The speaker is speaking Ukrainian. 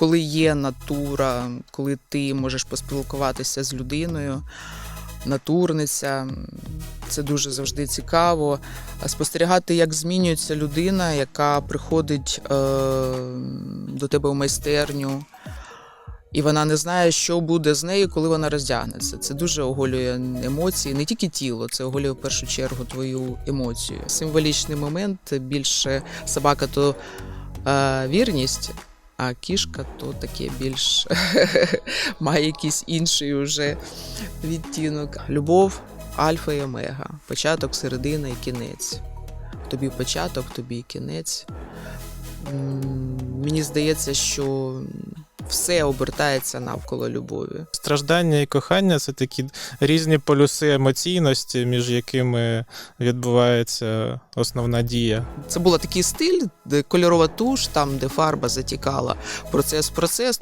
коли є натура, коли ти можеш поспілкуватися з людиною, натурниця. Це дуже завжди цікаво. Спостерігати, як змінюється людина, яка приходить е, до тебе у майстерню, і вона не знає, що буде з нею, коли вона роздягнеться. Це дуже оголює емоції, не тільки тіло, це оголює в першу чергу твою емоцію. Символічний момент більше собака то е, вірність. А кішка то таке більш має якийсь інший уже відтінок. Любов, альфа і омега, початок, середина і кінець. Тобі початок, тобі і кінець. Мені здається, що все обертається навколо любові. Страждання і кохання це такі різні полюси емоційності, між якими відбувається основна дія. Це був такий стиль, де кольорова туш, там де фарба затікала. Процес, процес.